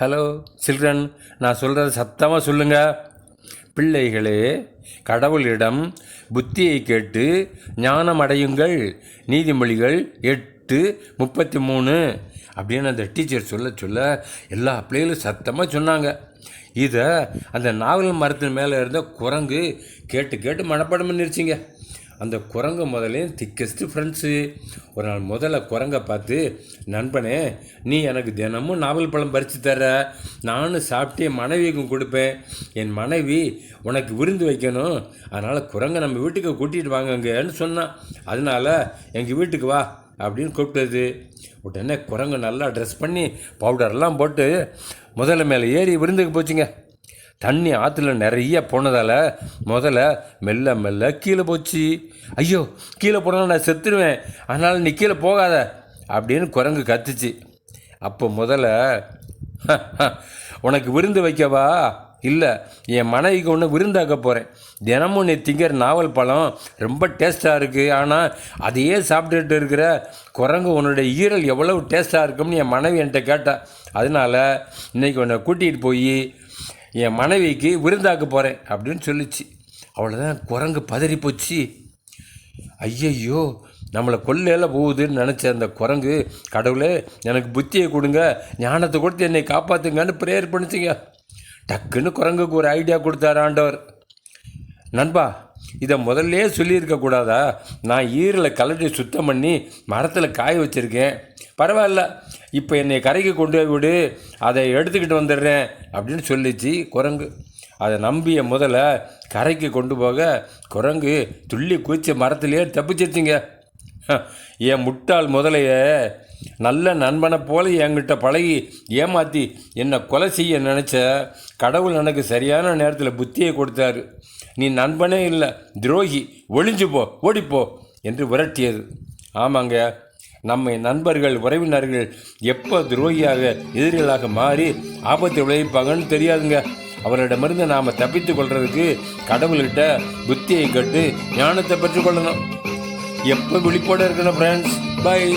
Hello children. நான் சொல்கிறத சத்தமாக சொல்லுங்கள் பிள்ளைகளே கடவுளிடம் புத்தியை கேட்டு ஞானம் அடையுங்கள். நீதிமொழிகள் எட்டு முப்பத்தி மூணு அப்படின்னு அந்த டீச்சர் சொல்ல சொல்ல எல்லா பிள்ளைகளும் சத்தமாக சொன்னாங்க. இதை அந்த நாவல் மரத்தின் மேலே இருந்த குரங்கு கேட்டு கேட்டு மனப்பாடம் பண்ணிருச்சிங்க. அந்த குரங்கு முதலையும் திக்கஸ்ட்டு ஃப்ரெண்ட்ஸு ஒரு நாள் முதல்ல குரங்கை பார்த்து நண்பனே நீ எனக்கு தினமும் நாவல் பழம் பறித்து தர நானும் சாப்பிட்டு மனைவிக்கும் கொடுப்பேன். என் மனைவி உனக்கு விருந்து வைக்கணும். அதனால் குரங்கை நம்ம வீட்டுக்கு கூட்டிகிட்டு வாங்கங்கன்னு சொன்னான் அதனால எங்கள் வீட்டுக்கு வா அப்படின்னு கூப்பிட்டது. உடனே குரங்கு நல்லா ட்ரெஸ் பண்ணி பவுடர்லாம் போட்டு முதல்ல மேலே ஏறி விருந்துக்கு போச்சுங்க. தண்ணி ஆற்றுல நிறைய போனதால் முதல்ல மெல்ல மெல்ல கீழே போச்சு. ஐயோ கீழே போனால் நான் செத்துருவேன். அதனால் நீ கீழே போகாத அப்படின்னு குரங்கு கத்துச்சு. அப்போ முதல்ல உனக்கு விருந்து வைக்கவா? இல்லை என் மனைவிக்கு ஒன்று விருந்தாக்க போகிறேன் தினமும் நீ திங்கிற நாவல் பழம் ரொம்ப டேஸ்ட்டாக இருக்குது ஆனால் அதையே சாப்பிட்டுட்டு இருக்கிற குரங்கு உன்னுடைய ஈரல் எவ்வளவு டேஸ்ட்டாக இருக்கும்னு என் மனைவி என்கிட்ட கேட்டா. அதனால் இன்றைக்கி உன்னை கூட்டிகிட்டு போய் என் மனைவிக்கு விருந்தாக்க போகிறேன் அப்படின்னு சொல்லிச்சு. அவ்வளோதான் குரங்கு பதறி போச்சு. ஐயையோ நம்மளை கொள்ளையில் போகுதுன்னு நினச்ச அந்த குரங்கு கடவுளே எனக்கு புத்தியை கொடுங்க ஞானத்தை கொடுத்து என்னை காப்பாற்றுங்கன்னு ப்ரேயர் பண்ணிச்சிங்க. டக்குன்னு குரங்குக்கு ஒரு ஐடியா கொடுத்தாரு ஆண்டவர். நண்பா இதை முதல்லே சொல்லியிருக்கக்கூடாதா நான் ஈரில் கலட்டி சுத்தம் பண்ணி மரத்தில் காய வச்சுருக்கேன். பரவாயில்ல இப்போ என்னை கரைக்கு கொண்டு போய் விடு அதை எடுத்துக்கிட்டு வந்துடுறேன் அப்படின்னு சொல்லிச்சு குரங்கு. அதை நம்பிய முதல்ல கரைக்கு கொண்டு போக குரங்கு துள்ளி குதிச்ச மரத்திலேயே தப்பிச்சிருச்சிங்க. என் முட்டாள் முதலைய நல்ல நண்பனை போல என்கிட்ட பழகி ஏமாற்றி என்னை கொலை செய்ய நினச்ச கடவுள் எனக்கு சரியான நேரத்தில் புத்தியை கொடுத்தாரு. நீ நண்பனே இல்லை துரோகி ஒளிஞ்சு போ ஓடிப்போ என்று விரட்டியது. ஆமாங்க நம்மை நண்பர்கள் உறவினர்கள் எப்போ துரோகியாக எதிரிகளாக மாறி ஆபத்தை விளைவிப்பாங்கன்னு தெரியாதுங்க. அவரிடமிருந்து நாம் தப்பித்து கொள்றதுக்கு கடவுள்கிட்ட புத்தியை கட்டு ஞானத்தை பெற்றுக்கொள்ளணும் எப்போ விழிப்போடு இருக்கணும் ஃப்ரெண்ட்ஸ் பை